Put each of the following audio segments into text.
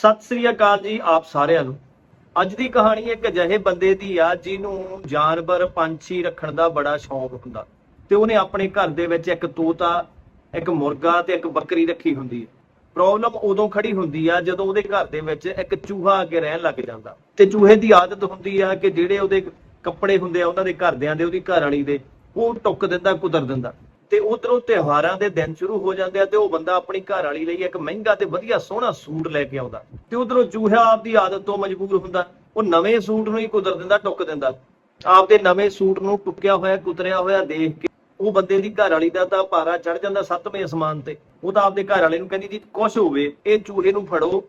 ਸਤਿ ਸ੍ਰੀ ਅਕਾਲ ਜੀ ਆਪ ਸਾਰਿਆਂ ਨੂੰ। ਅੱਜ ਦੀ ਕਹਾਣੀ ਇੱਕ ਅਜਿਹੇ ਬੰਦੇ ਦੀ ਆ, ਜਿਹਨੂੰ ਜਾਨਵਰ ਪੰਛੀ ਰੱਖਣ ਦਾ ਬੜਾ ਸ਼ੌਂਕ ਹੁੰਦਾ। ਤੇ ਉਹਨੇ ਆਪਣੇ ਘਰ ਦੇ ਵਿੱਚ ਇੱਕ ਤੋਤਾ, ਇੱਕ ਮੁਰਗਾ ਤੇ ਇੱਕ ਬੱਕਰੀ ਰੱਖੀ ਹੁੰਦੀ ਹੈ। ਪ੍ਰੋਬਲਮ ਉਦੋਂ ਖੜੀ ਹੁੰਦੀ ਆ, ਜਦੋਂ ਉਹਦੇ ਘਰ ਦੇ ਵਿੱਚ ਇੱਕ ਚੂਹਾ ਅੱਗੇ ਰਹਿਣ ਲੱਗ ਜਾਂਦਾ। ਤੇ ਚੂਹੇ ਦੀ ਆਦਤ ਹੁੰਦੀ ਆ ਕਿ ਜਿਹੜੇ ਉਹਦੇ ਕੱਪੜੇ ਹੁੰਦੇ ਆ, ਉਹਨਾਂ ਦੇ ਘਰਦਿਆਂ ਦੇ, ਉਹਦੀ ਘਰ ਵਾਲੀ ਦੇ, ਉਹ ਟੁੱਕ ਦਿੰਦਾ, ਕੁਦਰ ਦਿੰਦਾ। ਉਧਰੋਂ ਤਿਉਹਾਰਾਂ ਦੇ ਦਿਨ ਸ਼ੁਰੂ ਹੋ ਜਾਂਦੇ ਆ ਤੇ ਉਹ ਬੰਦਾ ਆਪਣੀ ਘਰ ਵਾਲੀ ਲਈ ਇੱਕ ਮਹਿੰਗਾ ਤੇ ਵਧੀਆ ਸੋਹਣਾ ਸੂਟ ਲੈ ਕੇ ਆਉਂਦਾ। ਤੇ ਉਧਰੋਂ ਚੂਹਾ ਆਪਦੀ ਆਦਤ ਤੋਂ ਮਜਬੂਰ ਹੁੰਦਾ, ਉਹ ਨਵੇਂ ਸੂਟ ਨੂੰ ਹੀ ਕੁਦਰ ਦਿੰਦਾ, ਟੁੱਕ ਦਿੰਦਾ। ਆਪਦੇ ਨਵੇਂ ਸੂਟ ਨੂੰ ਟੁੱਕਿਆ ਹੋਇਆ, ਕੁਤਰਿਆ ਹੋਇਆ ਦੇਖ ਕੇ ਉਹ ਬੰਦੇ ਦੀ ਘਰ ਵਾਲੀ ਦਾ ਤਾਂ ਪਾਰਾ ਚੜ ਜਾਂਦਾ ਸੱਤਵੇਂ ਅਸਮਾਨ ਤੇ। ਉਹ ਤਾਂ ਆਪਦੇ ਘਰ ਵਾਲੇ ਨੂੰ ਕਹਿੰਦੀ, ਜੀ, ਕੁਛ ਹੋਵੇ, ਇਹ ਚੂਹੇ ਨੂੰ ਫੜੋ,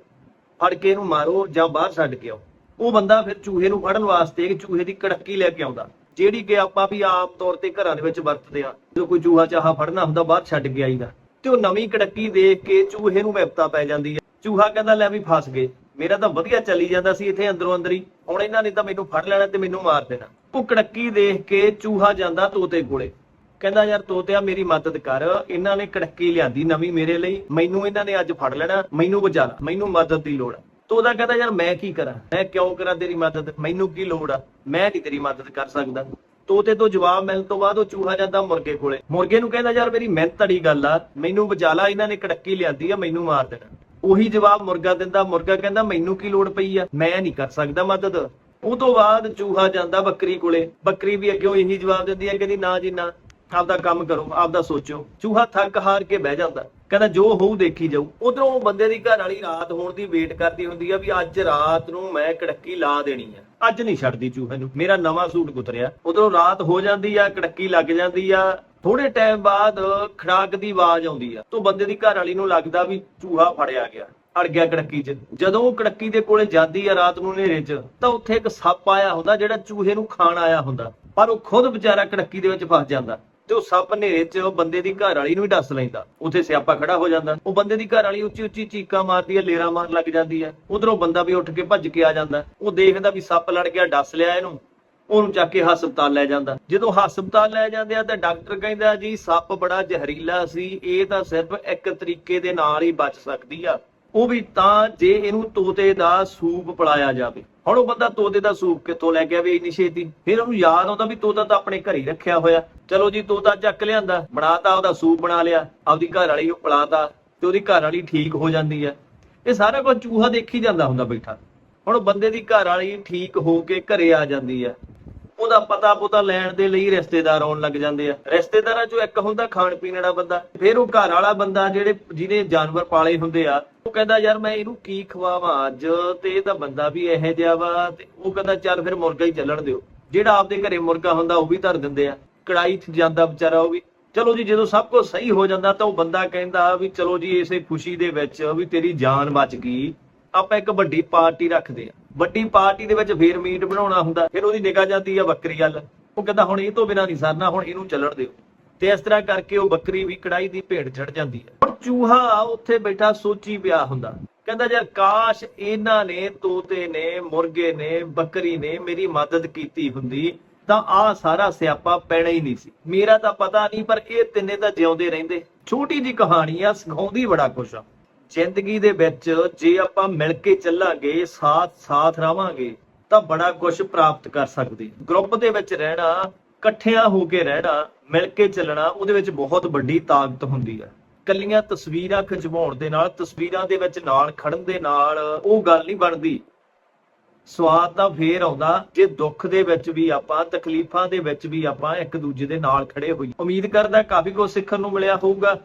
ਫੜ ਕੇ ਇਹਨੂੰ ਮਾਰੋ ਜਾਂ ਬਾਹਰ ਛੱਡ ਕੇ ਆਓ। ਉਹ ਬੰਦਾ ਫਿਰ ਚੂਹੇ ਨੂੰ ਫੜਨ ਵਾਸਤੇ ਇੱਕ ਚੂਹੇ ਦੀ ਕੜੱਕੀ ਲੈ ਕੇ ਆਉਂਦਾ। ਜਿਹੜੀ ਕਿ ਆਪਾਂ ਵੀ ਆਮ ਤੌਰ ਤੇ ਘਰਾਂ ਦੇ ਵਿੱਚ ਵਰਤਦੇ ਆ, ਜਦੋਂ ਕੋਈ ਚੂਹਾ ਚਾਹਾ ਫੜਨਾ ਹੁੰਦਾ, ਬਾਹਰ ਛੱਡ ਕੇ ਆਈਦਾ। ਤੇ ਉਹ ਨਵੀਂ ਕੜਕੀ ਦੇਖ ਕੇ ਚੂਹੇ ਨੂੰ ਵਿਪਤਾ ਪੈ ਜਾਂਦੀ ਹੈ। ਚੂਹਾ ਕਹਿੰਦਾ, ਲੈ ਵੀ ਫਸ ਗਏ। ਮੇਰਾ ਤਾਂ ਵਧੀਆ ਚੱਲੀ ਜਾਂਦਾ ਸੀ ਇੱਥੇ ਅੰਦਰੋਂ ਅੰਦਰ। ਹੀ ਹੁਣ ਇਹਨਾਂ ਨੇ ਤਾਂ ਮੈਨੂੰ ਫੜ ਲੈਣਾ ਤੇ ਮੈਨੂੰ ਮਾਰ ਦੇਣਾ। ਉਹ ਕੜੱਕੀ ਦੇਖ ਕੇ ਚੂਹਾ ਜਾਂਦਾ ਤੋਤੇ ਕੋਲੇ। ਕਹਿੰਦਾ, ਯਾਰ ਤੋਤਿਆ, ਮੇਰੀ ਮਦਦ ਕਰ। ਇਹਨਾਂ ਨੇ ਕੜੱਕੀ ਲਿਆਂਦੀ ਨਵੀਂ ਮੇਰੇ ਲਈ। ਮੈਨੂੰ ਇਹਨਾਂ ਨੇ ਅੱਜ ਫੜ ਲੈਣਾ। ਮੈਨੂੰ ਬਚਾ ਲੈ। ਮੈਨੂੰ ਮਦਦ ਦੀ ਲੋੜ ਹੈ ਆ ਤੋਤਾ ਕਹਿੰਦਾ, ਯਾਰ ਮੈਂ ਕੀ ਕਰਾਂ? ਮੈਂ ਕਿਉਂ ਕਰਾਂ ਤੇਰੀ ਮਦਦ? ਮੈਨੂੰ ਕੀ ਲੋੜ ਆ? ਮੈਂ ਨਹੀਂ ਤੇਰੀ ਮਦਦ ਕਰ ਸਕਦਾ। ਤੋਤੇ ਤੋਂ ਜਵਾਬ ਮਿਲਣ ਤੋਂ ਬਾਅਦ ਉਹ ਚੂਹਾ ਜਾਂਦਾ ਮੁਰਗੇ ਕੋਲੇ। ਮੁਰਗੇ ਨੂੰ ਕਹਿੰਦਾ, ਯਾਰ ਮੇਰੀ ਮਿਹਨਤ ਵਾਲੀ ਗੱਲ ਆ। ਮੈਨੂੰ ਬਚਾਲਾ ਇਹਨਾਂ ਨੇ ਕੜੱਕੀ ਲਿਆਂਦੀ ਆ, ਮੈਨੂੰ ਮਾਰ ਦੇਣਾ। ਉਹੀ ਜਵਾਬ ਮੁਰਗਾ ਦਿੰਦਾ। ਮੁਰਗਾ ਕਹਿੰਦਾ, ਮੈਨੂੰ ਕੀ ਲੋੜ ਪਈ ਆ? ਮੈਂ ਨਹੀਂ ਕਰ ਸਕਦਾ ਮਦਦ। ਉਹ ਤੋਂ ਬਾਅਦ ਚੂਹਾ ਜਾਂਦਾ ਬੱਕਰੀ ਕੋਲੇ। ਬੱਕਰੀ ਵੀ ਅੱਗੇ ਇਹੀ ਜਵਾਬ ਦਿੰਦੀ ਆ, ਕਹਿੰਦੀ, ਨਾ ਜੀ, ਨਾ। ਆਪਦਾ ਕੰਮ ਕਰੋ, ਆਪਦਾ ਸੋਚੋ। ਚੂਹਾ ਥੱਕ ਹਾਰ ਕੇ ਬਹਿ ਜਾਂਦਾ। ਕਹਿੰਦਾ ਜੋ ਹੋਊ ਦੇਖੀ ਜਾਊ। ਉਧਰੋਂ ਉਹ ਬੰਦੇ ਦੀ ਘਰ ਵਾਲੀ ਰਾਤ ਹੋਣ ਦੀ ਵੇਟ ਕਰਦੀ ਹੁੰਦੀ ਆ ਵੀ ਅੱਜ ਰਾਤ ਨੂੰ ਮੈਂ ਕੜੱਕੀ ਲਾ ਦੇਣੀ ਆ। ਅੱਜ ਨਹੀਂ ਛੱਡਦੀ ਚੂਹੇ ਨੂੰ। ਮੇਰਾ ਨਵਾਂ ਸੂਟ ਗੁਤਰਿਆ ਉਧਰੋਂ ਰਾਤ ਹੋ ਜਾਂਦੀ ਆ, ਕੜੱਕੀ ਲੱਗ ਜਾਂਦੀ ਆ। ਥੋੜੇ ਟਾਈਮ ਬਾਅਦ ਖੜਾਕ ਦੀ ਆਵਾਜ਼ ਆਉਂਦੀ ਆ। ਤੋਂ ਬੰਦੇ ਦੀ ਘਰ ਵਾਲੀ ਨੂੰ ਲੱਗਦਾ ਵੀ ਚੂਹਾ ਫੜਿਆ ਗਿਆ। ਅੜ ਗਿਆ ਕੜੱਕੀ 'ਚ। ਜਦੋਂ ਉਹ ਕੜੱਕੀ ਦੇ ਕੋਲੇ ਜਾਂਦੀ ਆ ਰਾਤ ਨੂੰ ਹਨੇਰੇ 'ਚ, ਤਾਂ ਉੱਥੇ ਇੱਕ ਸੱਪ ਆਇਆ ਹੁੰਦਾ ਜਿਹੜਾ ਚੂਹੇ ਨੂੰ ਖਾਣ ਆਇਆ ਹੁੰਦਾ। ਪਰ ਉਹ ਖੁਦ ਵਿਚਾਰਾ ਕੜੱਕੀ ਦੇ ਵਿੱਚ ਫਸ ਜਾਂਦਾ। ਤੇ ਉਹ ਸੱਪ ਹਨੇਰੇ 'ਚ ਉਹ ਬੰਦੇ ਦੀ ਘਰ ਵਾਲੀ ਨੂੰ ਹੀ ਡੱਸ ਲੈਂਦਾ। ਉੱਥੇ ਸਿਆਪਾ ਖੜਾ ਹੋ ਜਾਂਦਾ। ਉਹ ਬੰਦੇ ਦੀ ਘਰ ਵਾਲੀ ਉੱਚੀ ਉੱਚੀ ਚੀਕਾਂ ਮਾਰਦੀ ਹੈ, ਲੇਰਾ ਮਾਰਨ ਲੱਗ ਜਾਂਦੀ ਹੈ। ਉਧਰੋਂ ਬੰਦਾ ਵੀ ਉੱਠ ਕੇ ਭੱਜ ਕੇ ਆ ਜਾਂਦਾ। ਉਹ ਦੇਖਦਾ ਵੀ ਸੱਪ ਲੜ ਗਿਆ, ਡੱਸ ਲਿਆ ਇਹਨੂੰ। ਉਹਨੂੰ ਚੱਕ ਕੇ ਹਸਪਤਾਲ ਲੈ ਜਾਂਦਾ। ਜਦੋਂ ਹਸਪਤਾਲ ਲੈ ਜਾਂਦੇ ਆ ਤਾਂ ਡਾਕਟਰ ਕਹਿੰਦਾ ਜੀ, ਸੱਪ ਬੜਾ ਜ਼ਹਿਰੀਲਾ ਸੀ। ਇਹ ਤਾਂ ਸਿਰਫ ਇੱਕ ਤਰੀਕੇ ਦੇ ਨਾਲ ਹੀ ਬਚ ਸਕਦੀ ਆ। ਉਹ ਵੀ ਤਾਂ ਜੇ ਇਹਨੂੰ ਤੋਤੇ ਦਾ ਸੂਪ ਪਲਾਇਆ ਜਾਵੇ। ਹੁਣ ਉਹ ਬੰਦਾ ਤੋਤੇ ਦਾ ਸੂਪ ਕਿੱਥੋਂ ਲੈ ਕੇ ਆਵੇ ਇੰਨੀ ਛੇਤੀ? ਫਿਰ ਉਹਨੂੰ ਯਾਦ ਆਉਂਦਾ ਵੀ ਤੋਤਾ ਤਾਂ ਆਪਣੇ ਘਰ ਹੀ ਰੱਖਿਆ ਹੋਇਆ। ਚਲੋ ਜੀ, ਤੋਤਾ ਚੱਕ ਲਿਆਂਦਾ, ਬਣਾਤਾ, ਉਹਦਾ ਸੂਪ ਬਣਾ ਲਿਆ, ਆਪਦੀ ਘਰ ਵਾਲੀ ਨੂੰ ਪਿਲਾਤਾ ਤੇ ਉਹਦੀ ਘਰ ਵਾਲੀ ਠੀਕ ਹੋ ਜਾਂਦੀ ਹੈ ਇਹ ਸਾਰਾ ਕੁਝ ਚੂਹਾ ਦੇਖੀ ਜਾਂਦਾ ਹੁੰਦਾ ਬੈਠਾ। ਹੁਣ ਬੰਦੇ ਦੀ ਘਰ ਵਾਲੀ ਠੀਕ ਹੋ ਕੇ ਘਰੇ ਆ ਜਾਂਦੀ ਹੈ ਉਹਦਾ ਪਤਾ ਪੁਤਾ ਲੈਣ ਦੇ ਲਈ ਰਿਸ਼ਤੇਦਾਰ ਆਉਣ ਲੱਗ ਜਾਂਦੇ ਆ। ਰਿਸ਼ਤੇਦਾਰਾਂ ਚੋਂ ਇੱਕ ਹੁੰਦਾ ਖਾਣ ਪੀਣ ਵਾਲਾ ਬੰਦਾ। ਫਿਰ ਉਹ ਘਰ ਵਾਲਾ ਬੰਦਾ ਜਿਹੜੇ ਜਿਹਨੇ ਜਾਨਵਰ ਪਾਲੇ ਹੁੰਦੇ ਆ ਉਹ ਕਹਿੰਦਾ, ਯਾਰ ਮੈਂ ਇਹਨੂੰ ਕੀ ਖਵਾਵਾਂ ਅੱਜ? ਤੇ ਇਹ ਤਾਂ ਬੰਦਾ ਵੀ ਇਹੋ ਜਿਹਾ ਵਾ। ਤੇ ਉਹ ਕਹਿੰਦਾ, ਚੱਲ ਫਿਰ ਮੁਰਗਾ ਹੀ ਚੱਲਣ ਦਿਓ। ਜਿਹੜਾ ਆਪਦੇ ਘਰੇ ਮੁਰਗਾ ਹੁੰਦਾ, ਉਹ ਵੀ ਧਰ ਦਿੰਦੇ ਆ। ਕੜਾਈ 'ਚ ਜਾਂਦਾ ਵਿਚਾਰਾ ਉਹ ਵੀ। ਚਲੋ ਜੀ, ਜਦੋਂ ਸਭ ਕੁਝ ਸਹੀ ਹੋ ਜਾਂਦਾ ਤਾਂ ਉਹ ਬੰਦਾ ਕਹਿੰਦਾ ਵੀ, ਚਲੋ ਜੀ, ਇਸੇ ਖੁਸ਼ੀ ਦੇ ਵਿੱਚ ਵੀ ਤੇਰੀ ਜਾਨ ਬਚ ਗਈ। ਆਪਾਂ ਇੱਕ ਵੱਡੀ ਪਾਰਟੀ ਰੱਖਦੇ ਆ। ਵੱਡੀ ਪਾਰਟੀ ਦੇ ਵਿੱਚ ਫੇਰ ਮੀਟ ਬਣਾਉਣਾ ਹੁੰਦਾ। ਫਿਰ ਉਹਦੀ ਨਿਗਾਹ ਜਾਂਦੀ ਆ ਬੱਕਰੀ ਵੱਲ। ਉਹ ਕਹਿੰਦਾ, ਹੁਣ ਇਹ ਤੋਂ ਬਿਨਾਂ ਨਹੀਂ ਸਰਨਾ, ਹੁਣ ਇਹਨੂੰ ਚੱਲਣ ਦਿਓ। ਤੇ ਇਸ ਤਰ੍ਹਾਂ ਕਰਕੇ ਉਹ ਬੱਕਰੀ ਵੀ ਕੜਾਈ ਦੀ ਭੇਡ ਚੜ ਜਾਂਦੀ ਹੈ ਚੂਹਾ ਉੱਥੇ ਬੈਠਾ ਸੋਚੀ ਪਿਆ ਹੁੰਦਾ। ਕਹਿੰਦਾ ਜੇ ਕਾਸ਼ ਇਹਨਾਂ ਨੇ, ਤੋਤੇ ਨੇ, ਮੁਰਗੇ ਨੇ, ਬੱਕਰੀ ਨੇ ਮੇਰੀ ਮਦਦ ਕੀਤੀ ਹੁੰਦੀ, ਤਾਂ ਆ ਸਾਰਾ ਸਿਆਪਾ ਪੈਣਾ ਹੀ ਨਹੀਂ ਸੀ। ਮੇਰਾ ਤਾਂ ਪਤਾ ਨਹੀਂ, ਪਰ ਇਹ ਤਿੰਨੇ ਤਾਂ ਜਿਉਂਦੇ ਰਹਿੰਦੇ। ਛੋਟੀ ਜੀ ਕਹਾਣੀ ਆ, ਸਿਖਾਉਂਦੀ ਬੜਾ ਕੁਛ ਆ। ਜ਼ਿੰਦਗੀ ਦੇ ਵਿੱਚ ਜੇ ਆਪਾਂ ਮਿਲ ਕੇ ਚੱਲਾਂਗੇ ਸਾਥ ਸਾਥ ਰਵਾਂਗੇ, ਤਾਂ ਬੜਾ ਕੁਝ ਪ੍ਰਾਪਤ ਕਰ ਸਕਦੇ ਗਰੁੱਪ ਦੇ ਵਿੱਚ ਰਹਿਣਾ, ਇਕੱਠਿਆਂ ਹੋ ਕੇ ਰਹਿਣਾ, ਮਿਲ ਕੇ ਚੱਲਣਾ, ਉਹਦੇ ਵਿੱਚ ਬਹੁਤ ਵੱਡੀ ਤਾਕਤ ਹੁੰਦੀ ਹੈ ਕੱਲੀਆਂ ਤਸਵੀਰਾਂ ਖਿਚਵਾਉਣ ਦੇ ਨਾਲ ਤਸਵੀਰਾਂ ਦੇ ਵਿੱਚ ਨਾਲ ਖੜਨ ਦੇ ਨਾਲ ਉਹ ਗੱਲ ਨਹੀਂ ਬਣਦੀ। ਸਵਾਦ ਤਾਂ ਫੇਰ ਆਉਂਦਾ ਜੇ ਦੁੱਖ ਦੇ ਵਿੱਚ ਵੀ ਆਪਾਂ ਤਕਲੀਫਾਂ ਦੇ ਵਿੱਚ ਵੀ ਆਪਾਂ ਇੱਕ ਦੂਜੇ ਦੇ ਨਾਲ ਖੜੇ ਹੋਈਏ। ਉਮੀਦ ਕਰਦਾ ਕਾਫੀ ਕੁਝ ਸਿੱਖਣ ਨੂੰ ਮਿਲਿਆ ਹੋਊਗਾ।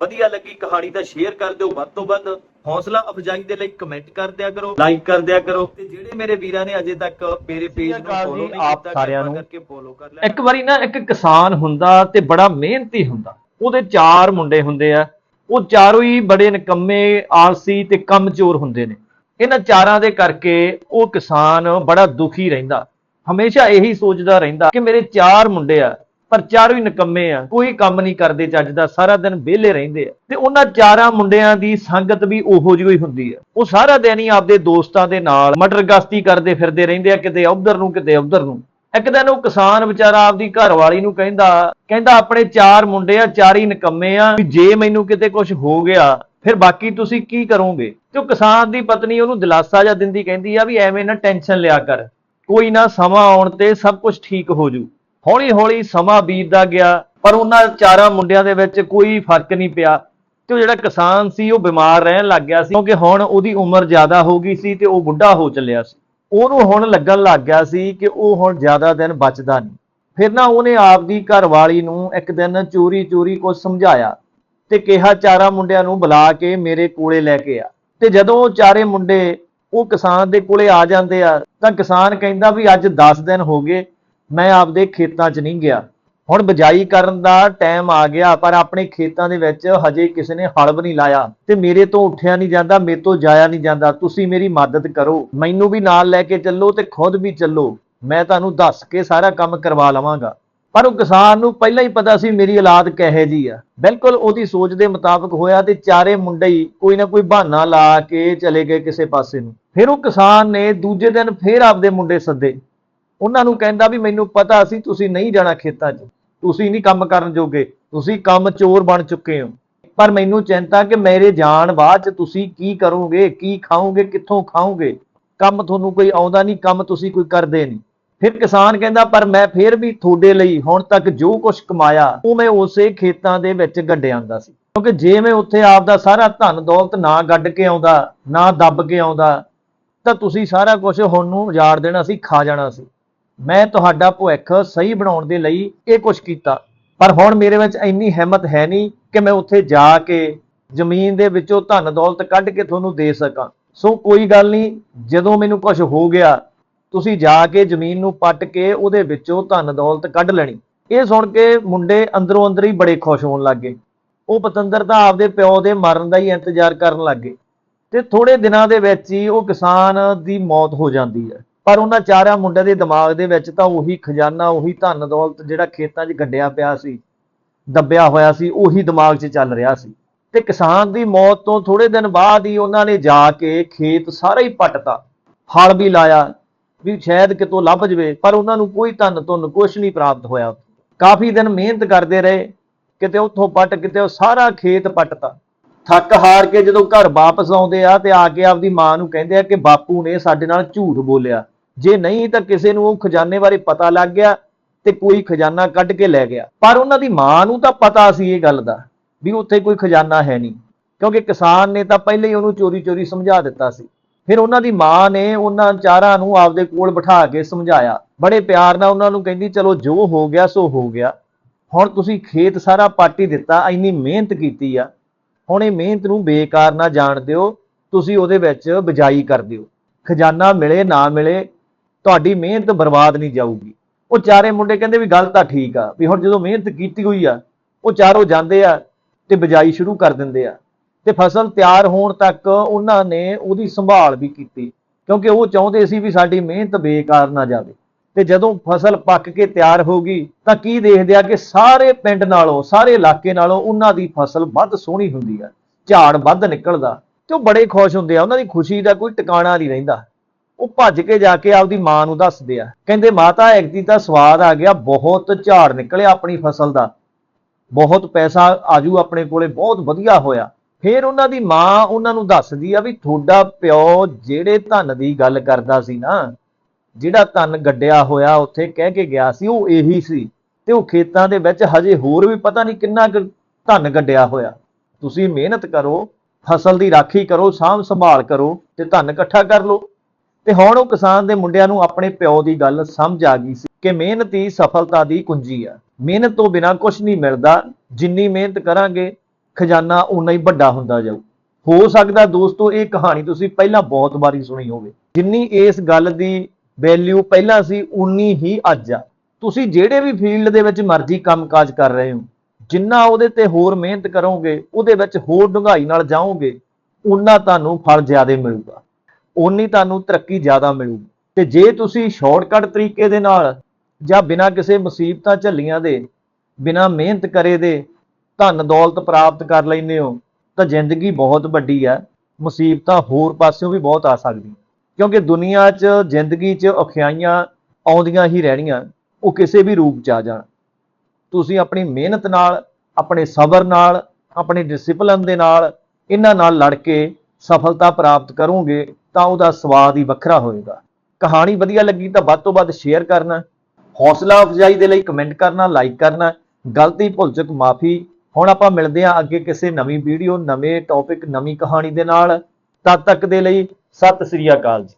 ਵਧੀਆ ਲੱਗੀ ਕਹਾਣੀ ਤਾਂ ਸ਼ੇਅਰ ਕਰ ਦਿਓ ਵੱਧ ਤੋਂ ਵੱਧ। ਹੌਸਲਾ ਅਫਜ਼ਾਈ ਦੇ ਲਈ ਕਮੈਂਟ ਕਰ ਦਿਆ ਕਰੋ ਲਾਈਕ ਕਰ ਦਿਆ ਕਰੋ। ਤੇ ਜਿਹੜੇ ਮੇਰੇ ਵੀਰਾਂ ਨੇ ਅਜੇ ਤੱਕ ਮੇਰੇ ਪੇਜ ਨੂੰ ਫੋਲੋ ਨਹੀਂ ਆਪ ਕੀਤਾ ਸਾਰਿਆਂ ਕਿਰਪਾ ਨੂੰ। ਕਰਕੇ ਫੋਲੋ ਕਰ ਲਿਆ ਇੱਕ ਵਾਰੀ ਨਾ ਇੱਕ ਕਿਸਾਨ ਹੁੰਦਾ ਤੇ ਬੜਾ ਮਿਹਨਤੀ ਹੁੰਦਾ। ਉਹਦੇ ਚਾਰ ਮੁੰਡੇ ਹੁੰਦੇ ਆ, ਉਹ ਚਾਰੋਂ ਹੀ ਬੜੇ ਨਿਕੰਮੇ, ਆਲਸੀ ਤੇ ਕੰਮਚੋਰ ਹੁੰਦੇ ਨੇ। ਇਹਨਾਂ ਚਾਰਾਂ ਦੇ ਕਰਕੇ ਉਹ ਕਿਸਾਨ ਬੜਾ ਦੁਖੀ ਰਹਿੰਦਾ। ਹਮੇਸ਼ਾ ਇਹੀ ਸੋਚਦਾ ਰਹਿੰਦਾ ਕਿ ਮੇਰੇ ਚਾਰ ਮੁੰਡੇ ਆ, ਪਰ ਚਾਰੋਂ ਹੀ ਨਿਕੰਮੇ ਆ, ਕੋਈ ਕੰਮ ਨਹੀਂ ਕਰਦੇ ਚੱਜ ਦਾ, ਸਾਰਾ ਦਿਨ ਵਿਹਲੇ ਰਹਿੰਦੇ ਆ। ਤੇ ਉਹਨਾਂ ਚਾਰਾਂ ਮੁੰਡਿਆਂ ਦੀ ਸੰਗਤ ਵੀ ਉਹੋ ਜਿਹੀ ਹੁੰਦੀ ਆ। ਉਹ ਸਾਰਾ ਦਿਨ ਹੀ ਆਪਦੇ ਦੋਸਤਾਂ ਦੇ ਨਾਲ ਮਟਰ ਗਸ਼ਤੀ ਕਰਦੇ ਫਿਰਦੇ ਰਹਿੰਦੇ ਆ, ਕਿਤੇ ਉਧਰ ਨੂੰ, ਕਿਤੇ ਉਧਰ ਨੂੰ। ਇੱਕ ਦਿਨ ਉਹ ਕਿਸਾਨ ਵਿਚਾਰਾ ਆਪਦੀ ਘਰਵਾਲੀ ਨੂੰ ਕਹਿੰਦਾ ਕਹਿੰਦਾ ਆਪਣੇ ਚਾਰ ਮੁੰਡੇ ਆ, ਚਾਰ ਹੀ ਨਿਕੰਮੇ ਆ, ਵੀ ਜੇ ਮੈਨੂੰ ਕਿਤੇ ਕੁਝ ਹੋ ਗਿਆ, ਫਿਰ ਬਾਕੀ ਤੁਸੀਂ ਕੀ ਕਰੋਗੇ? ਤੇ ਉਹ ਕਿਸਾਨ ਦੀ ਪਤਨੀ ਉਹਨੂੰ ਦਿਲਾਸਾ ਜਾਂ ਦਿੰਦੀ ਕਹਿੰਦੀ ਆ ਵੀ ਐਵੇਂ ਨਾ ਟੈਨਸ਼ਨ ਲਿਆ ਕਰ, ਕੋਈ ਨਾ ਸਮਾਂ ਆਉਣ ਤੇ ਸਭ ਕੁਝ ਠੀਕ ਹੋ ਜੂ। ਹੌਲੀ ਹੌਲੀ ਸਮਾਂ ਬੀਤਦਾ ਗਿਆ, ਪਰ ਉਹਨਾਂ ਚਾਰਾਂ ਮੁੰਡਿਆਂ ਦੇ ਵਿੱਚ ਕੋਈ ਫ਼ਰਕ ਨਹੀਂ ਪਿਆ। ਤੇ ਉਹ ਜਿਹੜਾ ਕਿਸਾਨ ਸੀ, ਉਹ ਬਿਮਾਰ ਰਹਿਣ ਲੱਗ ਗਿਆ ਸੀ, ਕਿਉਂਕਿ ਹੁਣ ਉਹਦੀ ਉਮਰ ਜ਼ਿਆਦਾ ਹੋ ਗਈ ਸੀ ਤੇ ਉਹ ਬੁੱਢਾ ਹੋ ਚੱਲਿਆ ਸੀ। ਉਹਨੂੰ ਹੁਣ ਲੱਗਣ ਲੱਗ ਗਿਆ ਸੀ ਕਿ ਉਹ ਹੁਣ ਜ਼ਿਆਦਾ ਦਿਨ ਬਚਦਾ ਨਹੀਂ। ਫਿਰ ਨਾ ਉਹਨੇ ਆਪਦੀ ਘਰਵਾਲੀ ਨੂੰ ਇੱਕ ਦਿਨ ਚੋਰੀ ਚੋਰੀ ਕੁਝ ਸਮਝਾਇਆ ਤੇ ਕਿਹਾ, ਚਾਰਾਂ ਮੁੰਡਿਆਂ ਨੂੰ ਬੁਲਾ ਕੇ ਮੇਰੇ ਕੋਲੇ ਲੈ ਕੇ ਆ। ਤੇ ਜਦੋਂ ਉਹ ਚਾਰੇ ਮੁੰਡੇ ਉਹ ਕਿਸਾਨ ਦੇ ਕੋਲੇ ਆ ਜਾਂਦੇ ਆ, ਤਾਂ ਕਿਸਾਨ ਕਹਿੰਦਾ ਵੀ ਅੱਜ 10 ਦਿਨ ਹੋ ਗਏ, ਮੈਂ ਆਪਦੇ ਖੇਤਾਂ 'ਚ ਨਹੀਂ ਗਿਆ। ਹੁਣ ਬਿਜਾਈ ਕਰਨ ਦਾ ਟਾਈਮ ਆ ਗਿਆ, ਪਰ ਆਪਣੇ ਖੇਤਾਂ ਦੇ ਵਿੱਚ ਹਜੇ ਕਿਸੇ ਨੇ ਹਲ ਵੀ ਨਹੀਂ ਲਾਇਆ ਤੇ ਮੇਰੇ ਤੋਂ ਉੱਠਿਆ ਨਹੀਂ ਜਾਂਦਾ, ਮੇਰੇ ਤੋਂ ਜਾਇਆ ਨਹੀਂ ਜਾਂਦਾ। ਤੁਸੀਂ ਮੇਰੀ ਮਦਦ ਕਰੋ, ਮੈਨੂੰ ਵੀ ਨਾਲ ਲੈ ਕੇ ਚੱਲੋ ਤੇ ਖੁਦ ਵੀ ਚੱਲੋ। ਮੈਂ ਤੁਹਾਨੂੰ ਦੱਸ ਕੇ ਸਾਰਾ ਕੰਮ ਕਰਵਾ ਲਵਾਂਗਾ। ਪਰ ਉਹ ਕਿਸਾਨ ਨੂੰ ਪਹਿਲਾਂ ਹੀ ਪਤਾ ਸੀ ਮੇਰੀ ਔਲਾਦ ਕਿਹੋ ਜੀ ਆ। ਬਿਲਕੁਲ ਉਹਦੀ ਸੋਚ ਦੇ ਮੁਤਾਬਕ ਹੋਇਆ ਤੇ ਚਾਰੇ ਮੁੰਡੇ ਹੀ ਕੋਈ ਨਾ ਕੋਈ ਬਹਾਨਾ ਲਾ ਕੇ ਚਲੇ ਗਏ ਕਿਸੇ ਪਾਸੇ ਨੂੰ। ਫਿਰ ਉਹ ਕਿਸਾਨ ਨੇ ਦੂਜੇ ਦਿਨ ਫਿਰ ਆਪਦੇ ਮੁੰਡੇ ਸੱਦੇ। ਉਹਨਾਂ ਨੂੰ ਕਹਿੰਦਾ ਵੀ ਮੈਨੂੰ ਪਤਾ ਸੀ ਤੁਸੀਂ ਨਹੀਂ ਜਾਣਾ ਖੇਤਾਂ 'ਚ। ਤੁਸੀਂ ਨਹੀਂ ਕੰਮ ਕਰਨ ਜੋਗੇ, ਤੁਸੀਂ ਕੰਮ ਚੋਰ ਬਣ ਚੁੱਕੇ ਹੋ। ਪਰ ਮੈਨੂੰ ਚਿੰਤਾ ਕਿ ਮੇਰੇ ਜਾਣ ਬਾਅਦ 'ਚ ਤੁਸੀਂ ਕੀ ਕਰੋਗੇ, ਕੀ ਖਾਓਗੇ, ਕਿੱਥੋਂ ਖਾਓਗੇ? ਕੰਮ ਤੁਹਾਨੂੰ ਕੋਈ ਆਉਂਦਾ ਨਹੀਂ, ਕੰਮ ਤੁਸੀਂ ਕੋਈ ਕਰਦੇ ਨਹੀਂ। ਫਿਰ ਕਿਸਾਨ ਕਹਿੰਦਾ, ਪਰ ਮੈਂ ਫਿਰ ਵੀ ਤੁਹਾਡੇ ਲਈ ਹੁਣ ਤੱਕ ਜੋ ਕੁਝ ਕਮਾਇਆ, ਉਹ ਮੈਂ ਉਸੇ ਖੇਤਾਂ ਦੇ ਵਿੱਚ ਗੱਡੇ ਸੀ। ਕਿਉਂਕਿ ਜੇ ਮੈਂ ਉੱਥੇ ਆਪਦਾ ਸਾਰਾ ਧਨ ਦੌਲਤ ਨਾ ਗੱਡ ਕੇ ਆਉਂਦਾ, ਨਾ ਦੱਬ ਕੇ ਆਉਂਦਾ, ਤਾਂ ਤੁਸੀਂ ਸਾਰਾ ਕੁਝ ਹੁਣ ਨੂੰ ਉਜਾੜ ਦੇਣਾ ਸੀ, ਖਾ ਜਾਣਾ ਸੀ। ਮੈਂ ਤੁਹਾਡਾ ਭਵਿੱਖ ਸਹੀ ਬਣਾਉਣ ਦੇ ਲਈ ਇਹ ਕੁਝ ਕੀਤਾ। ਪਰ ਹੁਣ ਮੇਰੇ ਵਿੱਚ ਇੰਨੀ ਹਿੰਮਤ ਹੈ ਨਹੀਂ ਕਿ ਮੈਂ ਉੱਥੇ ਜਾ ਕੇ ਜ਼ਮੀਨ ਦੇ ਵਿੱਚੋਂ ਧਨ ਦੌਲਤ ਕੱਢ ਕੇ ਤੁਹਾਨੂੰ ਦੇ ਸਕਾਂ। ਸੋ ਕੋਈ ਗੱਲ ਨਹੀਂ, ਜਦੋਂ ਮੈਨੂੰ ਕੁਝ ਹੋ ਗਿਆ, ਤੁਸੀਂ ਜਾ ਕੇ ਜ਼ਮੀਨ ਨੂੰ ਪੱਟ ਕੇ ਉਹਦੇ ਵਿੱਚੋਂ ਧਨ ਦੌਲਤ ਕੱਢ ਲੈਣੀ। ਇਹ ਸੁਣ ਕੇ ਮੁੰਡੇ ਅੰਦਰੋਂ ਅੰਦਰ ਹੀ ਬੜੇ ਖੁਸ਼ ਹੋਣ ਲੱਗੇ। ਉਹ ਪਤੰਦਰ ਤਾਂ ਆਪਦੇ ਪਿਓ ਦੇ ਮਰਨ ਦਾ ਹੀ ਇੰਤਜ਼ਾਰ ਕਰਨ ਲੱਗੇ। ਤੇ ਥੋੜੇ ਦਿਨਾਂ ਦੇ ਵਿੱਚ ਹੀ ਉਹ ਕਿਸਾਨ ਦੀ ਮੌਤ ਹੋ ਜਾਂਦੀ ਹੈ। ਪਰ ਉਹਨਾਂ ਚਾਰਾਂ ਮੁੰਡਿਆਂ ਦੇ ਦਿਮਾਗ ਦੇ ਵਿੱਚ ਤਾਂ ਉਹੀ ਖਜ਼ਾਨਾ, ਉਹੀ ਧਨ ਦੌਲਤ ਜਿਹੜਾ ਖੇਤਾਂ 'ਚ ਗੱਡਿਆ ਪਿਆ ਸੀ, ਦੱਬਿਆ ਹੋਇਆ ਸੀ, ਉਹੀ ਦਿਮਾਗ 'ਚ ਚੱਲ ਰਿਹਾ ਸੀ। ਤੇ ਕਿਸਾਨ ਦੀ ਮੌਤ ਤੋਂ ਥੋੜੇ ਦਿਨ ਬਾਅਦ ਹੀ ਉਹਨਾਂ ਨੇ ਜਾ ਕੇ ਖੇਤ ਸਾਰਾ ਹੀ ਪੱਟਤਾ ਹਲ ਵੀ ਲਾਇਆ, ਵੀ ਸ਼ਾਇਦ ਕਿਤੋਂ ਲੱਭ ਜਵੇ, ਪਰ ਉਹਨਾਂ ਨੂੰ ਕੋਈ ਧਨ ਧੁੰਨ ਕੁਛ ਨਹੀਂ ਪ੍ਰਾਪਤ ਹੋਇਆ। ਕਾਫੀ ਦਿਨ ਮਿਹਨਤ ਕਰਦੇ ਰਹੇ, ਕਿਤੇ ਉੱਥੋਂ ਪੱਟ, ਕਿਤੇ ਉਹ ਸਾਰਾ ਖੇਤ ਪੱਟਤਾ। ਥੱਕ ਹਾਰ ਕੇ ਜਦੋਂ ਘਰ ਵਾਪਸ ਆਉਂਦੇ ਆ ਤੇ ਆ ਕੇ ਆਪਦੀ ਮਾਂ ਨੂੰ ਕਹਿੰਦੇ ਆ ਕਿ ਬਾਪੂ ਨੇ ਸਾਡੇ ਨਾਲ ਝੂਠ ਬੋਲਿਆ। ਜੇ ਨਹੀਂ ਤਾਂ ਕਿਸੇ ਨੂੰ ਉਹ ਖਜ਼ਾਨੇ ਬਾਰੇ ਪਤਾ ਲੱਗ ਗਿਆ ਤੇ ਕੋਈ ਖਜ਼ਾਨਾ ਕੱਢ ਕੇ ਲੈ ਗਿਆ। ਪਰ ਉਹਨਾਂ ਦੀ ਮਾਂ ਨੂੰ ਤਾਂ ਪਤਾ ਸੀ ਇਹ ਗੱਲ ਦਾ ਵੀ ਉੱਥੇ ਕੋਈ ਖਜ਼ਾਨਾ ਹੈ ਨਹੀਂ। ਕਿਉਂਕਿ ਕਿਸਾਨ ਨੇ ਤਾਂ ਪਹਿਲਾਂ ਹੀ ਉਹਨੂੰ ਚੋਰੀ ਚੋਰੀ ਸਮਝਾ ਦਿੱਤਾ ਸੀ। ਫਿਰ ਉਹਨਾਂ ਦੀ ਮਾਂ ਨੇ ਉਹਨਾਂ ਚਾਰਾਂ ਨੂੰ ਆਪਦੇ ਕੋਲ ਬਿਠਾ ਕੇ ਸਮਝਾਇਆ। ਬੜੇ ਪਿਆਰ ਨਾਲ ਉਹਨਾਂ ਨੂੰ ਕਹਿੰਦੀ, ਚਲੋ ਜੋ ਹੋ ਗਿਆ ਸੋ ਹੋ ਗਿਆ। ਹੁਣ ਤੁਸੀਂ ਖੇਤ ਸਾਰਾ ਪਾਟੀ ਦਿੱਤਾ, ਇੰਨੀ ਮਿਹਨਤ ਕੀਤੀ ਆ। ਹੁਣ ਇਹ ਮਿਹਨਤ ਨੂੰ ਬੇਕਾਰ ਨਾ ਜਾਣ ਦਿਓ, ਤੁਸੀਂ ਉਹਦੇ ਵਿੱਚ ਬਿਜਾਈ ਕਰ ਦਿਓ। ਖਜ਼ਾਨਾ ਮਿਲੇ, ਨਾ ਮਿਲੇ, ਤੁਹਾਡੀ ਮਿਹਨਤ ਬਰਬਾਦ ਨਹੀਂ ਜਾਊਗੀ। ਉਹ ਚਾਰੇ ਮੁੰਡੇ ਕਹਿੰਦੇ ਵੀ ਗੱਲ ਤਾਂ ਠੀਕ ਆ, ਵੀ ਹੁਣ ਜਦੋਂ ਮਿਹਨਤ ਕੀਤੀ ਹੋਈ ਆ, ਉਹ ਚਾਰੋਂ ਜਾਂਦੇ ਆ ਤੇ ਬਿਜਾਈ ਸ਼ੁਰੂ ਕਰ ਦਿੰਦੇ ਆ। ਤੇ ਫਸਲ ਤਿਆਰ ਹੋਣ ਤੱਕ ਉਹਨਾਂ ਨੇ ਉਹਦੀ ਸੰਭਾਲ ਵੀ ਕੀਤੀ, ਕਿਉਂਕਿ ਉਹ ਚਾਹੁੰਦੇ ਸੀ ਵੀ ਸਾਡੀ ਮਿਹਨਤ ਬੇਕਾਰ ਨਾ ਜਾਵੇ। ਤੇ ਜਦੋਂ ਫਸਲ ਪੱਕ ਕੇ ਤਿਆਰ ਹੋ ਗਈ, ਤਾਂ ਕੀ ਦੇਖਦੇ ਆ ਕਿ ਸਾਰੇ ਪਿੰਡ ਨਾਲੋਂ, ਸਾਰੇ ਇਲਾਕੇ ਨਾਲੋਂ ਉਹਨਾਂ ਦੀ ਫਸਲ ਵੱਧ ਸੋਹਣੀ ਹੁੰਦੀ ਆ, ਝਾੜ ਵੱਧ ਨਿਕਲਦਾ ਤੇ ਉਹ ਬੜੇ ਖੁਸ਼ ਹੁੰਦੇ ਆ, ਉਹਨਾਂ ਦੀ ਖੁਸ਼ੀ ਦਾ ਕੋਈ ਟਿਕਾਣਾ ਨਹੀਂ ਰਹਿੰਦਾ। ਉਹ ਭੱਜ ਕੇ ਜਾ ਕੇ ਆਪਦੀ ਮਾਂ ਨੂੰ ਦੱਸਦੇ ਆ, ਕਹਿੰਦੇ, ਮਾਤਾ ਐਕਦੀ ਤਾਂ ਸਵਾਦ ਆ ਗਿਆ, ਬਹੁਤ ਝਾੜ ਨਿਕਲਿਆ ਆਪਣੀ ਫਸਲ ਦਾ। ਬਹੁਤ ਪੈਸਾ ਆਜੂ ਆਪਣੇ ਕੋਲੇ, ਬਹੁਤ ਵਧੀਆ ਹੋਇਆ। ਫਿਰ ਉਹਨਾਂ ਦੀ ਮਾਂ ਉਹਨਾਂ ਨੂੰ ਦੱਸਦੀ ਆ ਵੀ ਤੁਹਾਡਾ ਪਿਓ ਜਿਹੜੇ ਧਨ ਦੀ ਗੱਲ ਕਰਦਾ ਸੀ ਨਾ ਜਿਹੜਾ ਧਨ ਗੱਡਿਆ ਹੋਇਆ ਉੱਥੇ ਕਹਿ ਕੇ ਗਿਆ ਸੀ, ਉਹ ਇਹੀ ਸੀ। ਤੇ ਉਹ ਖੇਤਾਂ ਦੇ ਵਿੱਚ ਹਜੇ ਹੋਰ ਵੀ ਪਤਾ ਨਹੀਂ ਕਿੰਨਾ ਕੁ ਧਨ ਗੱਡਿਆ ਹੋਇਆ। ਤੁਸੀਂ ਮਿਹਨਤ ਕਰੋ, ਫਸਲ ਦੀ ਰਾਖੀ ਕਰੋ, ਸਾਂਭ ਸੰਭਾਲ ਕਰੋ ਤੇ ਧਨ ਇਕੱਠਾ ਕਰ ਲਓ। ਤੇ ਹੁਣ ਉਹ ਕਿਸਾਨ ਦੇ ਮੁੰਡਿਆਂ ਨੂੰ ਆਪਣੇ ਪਿਓ ਦੀ ਗੱਲ ਸਮਝ ਆ ਗਈ ਸੀ ਕਿ ਮਿਹਨਤ ਹੀ ਸਫਲਤਾ ਦੀ ਕੁੰਜੀ ਆ। ਮਿਹਨਤ ਤੋਂ ਬਿਨਾਂ ਕੁਝ ਨਹੀਂ ਮਿਲਦਾ। ਜਿੰਨੀ ਮਿਹਨਤ ਕਰਾਂਗੇ, ਖਜ਼ਾਨਾ ਉਨਾ ਹੀ ਵੱਡਾ ਹੁੰਦਾ ਜਾਊ। ਹੋ ਸਕਦਾ ਦੋਸਤੋ, ਇਹ ਕਹਾਣੀ ਤੁਸੀਂ ਪਹਿਲਾਂ ਬਹੁਤ ਵਾਰੀ ਸੁਣੀ ਹੋਵੇ। ਜਿੰਨੀ ਇਸ ਗੱਲ ਦੀ ਵੈਲਿਊ ਪਹਿਲਾਂ ਸੀ, ਉਨੀ ਹੀ ਅੱਜ ਆ। ਤੁਸੀਂ ਜਿਹੜੇ ਵੀ ਫੀਲਡ ਦੇ ਵਿੱਚ ਮਰਜ਼ੀ ਕੰਮਕਾਜ ਕਰ ਰਹੇ ਹੋ, ਜਿੰਨਾ ਉਹਦੇ ਤੇ ਹੋਰ ਮਿਹਨਤ ਕਰੋਗੇ, ਉਹਦੇ ਵਿੱਚ ਹੋਰ ਡੂੰਘਾਈ ਨਾਲ ਜਾਓਗੇ, ਉਨਾ ਤੁਹਾਨੂੰ ਫਲ ਜ਼ਿਆਦਾ ਮਿਲੂਗਾ। ਉਨੀ ਤੁਹਾਨੂੰ ਤਰੱਕੀ ਜ਼ਿਆਦਾ ਮਿਲੂਗੀ। ਤੇ ਜੇ ਤੁਸੀਂ ਸ਼ਾਰਟਕਟ ਤਰੀਕੇ ਦੇ ਨਾਲ ਜਾਂ ਬਿਨਾਂ ਕਿਸੇ ਮੁਸੀਬਤਾਂ ਝੱਲੀਆਂ ਦੇ, ਬਿਨਾਂ ਮਿਹਨਤ ਕਰੇ ਦੇ ਧਨ ਦੌਲਤ ਪ੍ਰਾਪਤ ਕਰ ਲੈਂਦੇ ਹੋ, ਤਾਂ ਜ਼ਿੰਦਗੀ ਬਹੁਤ ਵੱਡੀ ਆ। ਮੁਸੀਬਤਾਂ ਹੋਰ ਪਾਸਿਓਂ ਵੀ ਬਹੁਤ ਆ ਸਕਦੀਆਂ। ਕਿਉਂਕਿ ਦੁਨੀਆ 'ਚ, ਜ਼ਿੰਦਗੀ 'ਚ ਔਖਿਆਈਆਂ ਆਉਂਦੀਆਂ ਹੀ ਰਹਿਣੀਆਂ, ਉਹ ਕਿਸੇ ਵੀ ਰੂਪ 'ਚ ਆ ਜਾਣ। ਤੁਸੀਂ ਆਪਣੀ ਮਿਹਨਤ ਨਾਲ, ਆਪਣੇ ਸਬਰ ਨਾਲ, ਆਪਣੇ ਡਿਸਪਲਿਨ ਦੇ ਨਾਲ ਇਹਨਾਂ ਨਾਲ ਲੜ ਕੇ ਸਫਲਤਾ ਪ੍ਰਾਪਤ ਕਰੋਗੇ ਤਾਂ ਉਹਦਾ ਸਵਾਦ ਹੀ ਵੱਖਰਾ ਹੋਏਗਾ। ਕਹਾਣੀ ਵਧੀਆ ਲੱਗੀ ਤਾਂ ਵੱਧ ਤੋਂ ਵੱਧ ਸ਼ੇਅਰ ਕਰਨਾ, ਹੌਸਲਾ ਅਫਜ਼ਾਈ ਦੇ ਲਈ ਕਮੈਂਟ ਕਰਨਾ ਲਾਈਕ ਕਰਨਾ, ਗਲਤੀ ਭੁੱਲ ਚੁੱਕ ਮਾਫੀ। ਹੁਣ ਆਪਾਂ ਮਿਲਦੇ ਹਾਂ ਅੱਗੇ ਕਿਸੇ ਨਵੀਂ ਵੀਡੀਓ ਨਵੇਂ ਟੌਪਿਕ ਨਵੀਂ ਕਹਾਣੀ ਦੇ ਨਾਲ। ਤਦ ਤੱਕ ਦੇ ਲਈ ਸਤਿ ਸ੍ਰੀ ਅਕਾਲ ਜੀ।